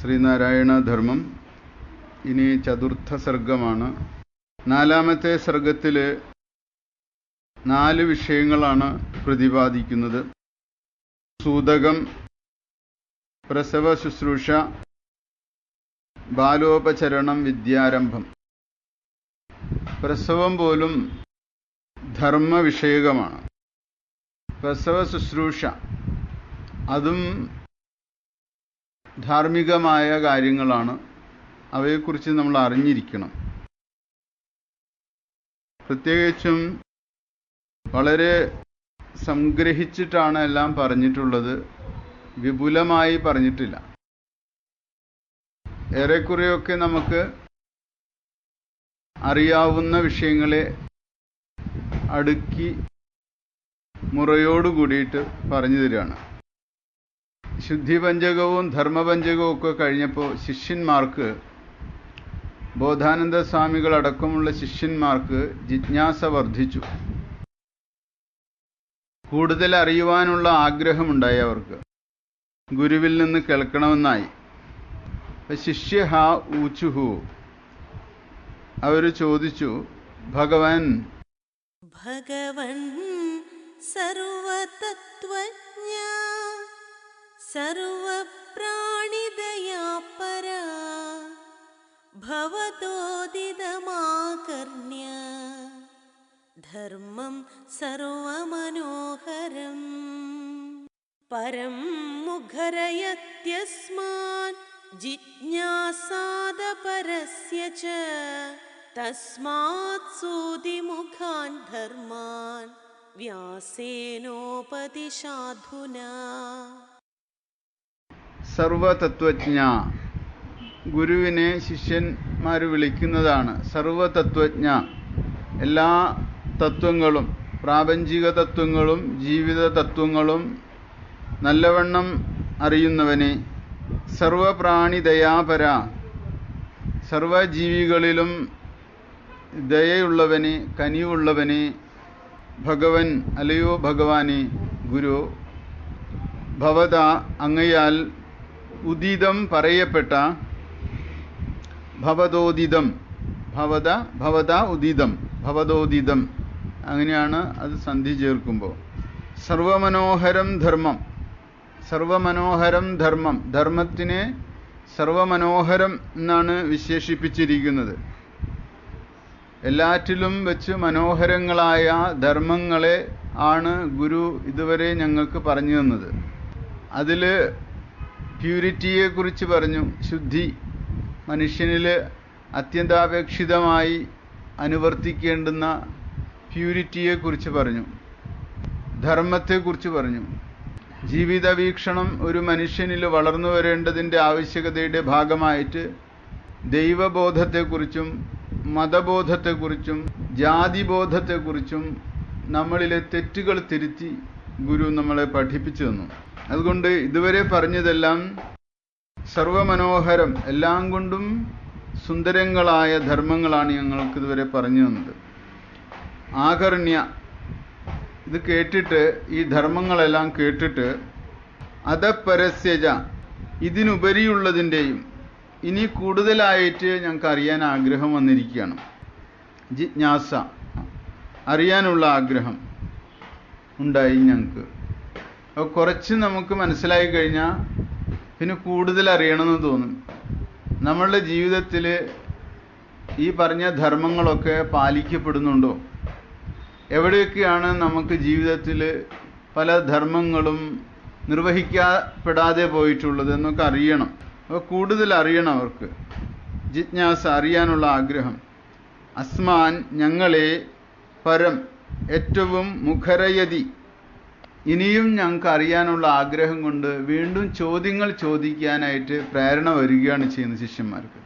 ശ്രീനാരായണ ധർമ്മം ഇനി ചതുർത്ഥ സർഗമാണ്. നാലാമത്തെ സർഗത്തിൽ നാല് വിഷയങ്ങളാണ് പ്രതിപാദിക്കുന്നത്. സൂതകം പ്രസവ ശുശ്രൂഷ ബാലോപചരണം വിദ്യാരംഭം. പ്രസവം പോലും ധർമ്മ വിഷയകമാണ്. പ്രസവ ശുശ്രൂഷ അതും ധാർമ്മികമായ കാര്യങ്ങളാണ് അവയെക്കുറിച്ച് നമ്മൾ അറിഞ്ഞിരിക്കണം. പ്രത്യേകിച്ചും വളരെ സംഗ്രഹിച്ചിട്ടാണ് എല്ലാം പറഞ്ഞിട്ടുള്ളത്. വിപുലമായി പറഞ്ഞിട്ടില്ല. ഏറെക്കുറെയൊക്കെ നമുക്ക് അറിയാവുന്ന വിഷയങ്ങളെ അടുക്കി മുറയോടുകൂടിയിട്ട് പറഞ്ഞു തരികയാണ്. ശുദ്ധിപഞ്ചകവും ധർമ്മപഞ്ചകവും ഒക്കെ കഴിഞ്ഞപ്പോൾ ശിഷ്യന്മാർക്ക് ബോധാനന്ദ സ്വാമികൾ അടക്കമുള്ള ശിഷ്യന്മാർക്ക് ജിജ്ഞാസ വർദ്ധിച്ചു. കൂടുതൽ അറിയുവാനുള്ള ആഗ്രഹമുണ്ടായി അവർക്ക്. ഗുരുവിൽ നിന്ന് കേൾക്കണമെന്നായി. ശിഷ്യ ഹാ ഊച്ചുഹു. അവർ ചോദിച്ചു ഭഗവാൻ ഭഗവൻ സർവതത്വജ്ഞ सर्वप्राणिदया परा भवतोदिदमाकर्ण्य धर्मं सर्वमनोहरम् परं मुखरयत्यस्मान् जिज्ञासादपरस्य च तस्मात् सूदिमुखान् धर्मान् व्यासेनोपदिशाधुना। സർവതത്വജ്ഞ. ഗുരുവിനെ ശിഷ്യന്മാർ വിളിക്കുന്നതാണ് സർവതത്വജ്ഞ. എല്ലാ തത്വങ്ങളും പ്രാപഞ്ചിക തത്വങ്ങളും ജീവിത തത്വങ്ങളും നല്ലവണ്ണം അറിയുന്നവനെ സർവപ്രാണിദയാപര. സർവജീവികളിലും ദയയുള്ളവനെ കനിവുള്ളവനെ ഭഗവൻ അലയോ ഭഗവാനെ ഗുരു ഭവത അങ്ങയാൽ ഉദിതം പറയപ്പെട്ട ഭവതോദിതം. ഭവത ഭവത ഉദിതം. ഭവതോദിതം. അങ്ങനെയാണ് അത് സന്ധി ചേർക്കുമ്പോൾ സർവമനോഹരം ധർമ്മം. സർവമനോഹരം ധർമ്മം. ധർമ്മത്തിനെ സർവമനോഹരം എന്നാണ് വിശേഷിപ്പിച്ചിരിക്കുന്നത്. എല്ലാറ്റിലും വെച്ച് മനോഹരങ്ങളായ ധർമ്മങ്ങളെ ആണ് ഗുരു ഇതുവരെ ഞങ്ങൾക്ക് പറഞ്ഞു തന്നത്. അതിൽ പ്യൂരിറ്റിയെക്കുറിച്ച് പറഞ്ഞു. ശുദ്ധി മനുഷ്യനിൽ അത്യന്താപേക്ഷിതമായി അനുവർത്തിക്കേണ്ടുന്ന പ്യൂരിറ്റിയെക്കുറിച്ച് പറഞ്ഞു. ധർമ്മത്തെക്കുറിച്ച് പറഞ്ഞു. ജീവിത വീക്ഷണം ഒരു മനുഷ്യനിൽ വളർന്നു വരേണ്ടതിന്റെ ആവശ്യകതയുടെ ഭാഗമായിട്ട് ദൈവബോധത്തെക്കുറിച്ചും മതബോധത്തെക്കുറിച്ചും ജാതിബോധത്തെക്കുറിച്ചും നമ്മളിലെ തെറ്റുകൾ തിരുത്തി ഗുരു നമ്മളെ പഠിപ്പിച്ചു തന്നു. അതുകൊണ്ട് ഇതുവരെ പറഞ്ഞതെല്ലാം സർവമനോഹരം എല്ലാം കൊണ്ടും സുന്ദരങ്ങളായ ധർമ്മങ്ങളാണ് ഞങ്ങൾക്ക് ഇതുവരെ പറഞ്ഞു തന്നത്. ആകർണ്യ ഇത് കേട്ടിട്ട് ഈ ധർമ്മങ്ങളെല്ലാം കേട്ടിട്ട് അധപരസ്യജ ഇതിനുപരിയുള്ളതിന്റെയും ഇനി കൂടുതലായിട്ട് ഞങ്ങൾക്ക് അറിയാൻ ആഗ്രഹം വന്നിരിക്കുകയാണ്. ജിജ്ഞാസ അറിയാനുള്ള ആഗ്രഹം ഉണ്ടായി ഞങ്ങൾക്ക്. കുറച്ച് നമുക്ക് മനസ്സിലായി കഴിഞ്ഞാൽ പിന്നെ കൂടുതൽ അറിയണമെന്ന് തോന്നും. നമ്മളുടെ ജീവിതത്തിൽ ഈ പറഞ്ഞ ധർമ്മങ്ങളൊക്കെ പാലിക്കപ്പെടുന്നുണ്ടോ? എവിടെയൊക്കെയാണ് നമുക്ക് ജീവിതത്തിൽ പല ധർമ്മങ്ങളും നിർവഹിക്കപ്പെടാതെ പോയിട്ടുള്ളത് എന്നൊക്കെ അറിയണം. അപ്പോൾ കൂടുതൽ അറിയണം അവർക്ക്. ജിജ്ഞാസ അറിയാനുള്ള ആഗ്രഹം. അസ്മാൻ ഞങ്ങളെ പരം ഏറ്റവും മുഖരയതി. ഇനിയും ഞങ്ങൾക്ക് അറിയാനുള്ള ആഗ്രഹം കൊണ്ട് വീണ്ടും ചോദ്യങ്ങൾ ചോദിക്കാനായിട്ട് പ്രേരണ വരികയാണ് ചെയ്യുന്നത് ശിഷ്യന്മാർക്ക്.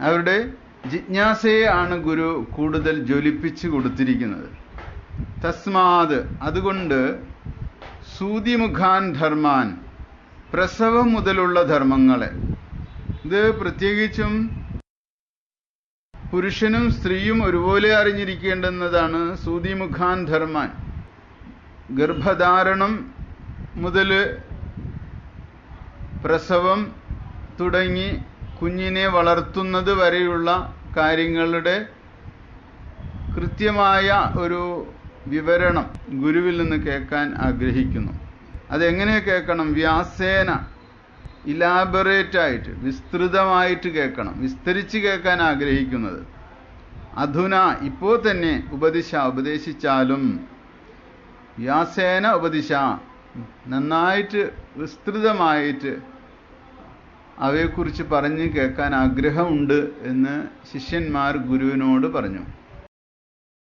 അവരുടെ ജിജ്ഞാസയെ ആണ് ഗുരു കൂടുതൽ ജ്വലിപ്പിച്ച് കൊടുത്തിരിക്കുന്നത്. തസ്മാത് അതുകൊണ്ട് സൂതിമുഖാൻ ധർമാൻ പ്രസവം മുതലുള്ള ധർമ്മങ്ങളെ. ഇത് പ്രത്യേകിച്ചും പുരുഷനും സ്ത്രീയും ഒരുപോലെ അറിഞ്ഞിരിക്കേണ്ടുന്നതാണ് സൂതിമുഖാൻ ധർമാൻ. ഗർഭധാരണം മുതൽ പ്രസവം തുടങ്ങി കുഞ്ഞിനെ വളർത്തുന്നത് വരെയുള്ള കാര്യങ്ങളുടെ കൃത്യമായ ഒരു വിവരണം ഗുരുവിൽ നിന്ന് കേൾക്കാൻ ആഗ്രഹിക്കുന്നു. അതെങ്ങനെ കേൾക്കണം? വ്യാസേന ഇലാബറേറ്റ് ആയിട്ട് വിസ്തൃതമായിട്ട് കേൾക്കണം. വിസ്തരിച്ച് കേൾക്കാൻ ആഗ്രഹിക്കുന്നത്. അധുന ഇപ്പോൾ തന്നെ ഉപദിശ ഉപദേശിച്ചാലും വ്യാസേന ഉപദിശ. നന്നായിട്ട് വിസ്തൃതമായിട്ട് അവയെക്കുറിച്ച് പറഞ്ഞ് കേൾക്കാൻ ആഗ്രഹമുണ്ട് എന്ന് ശിഷ്യന്മാർ ഗുരുവിനോട് പറഞ്ഞു.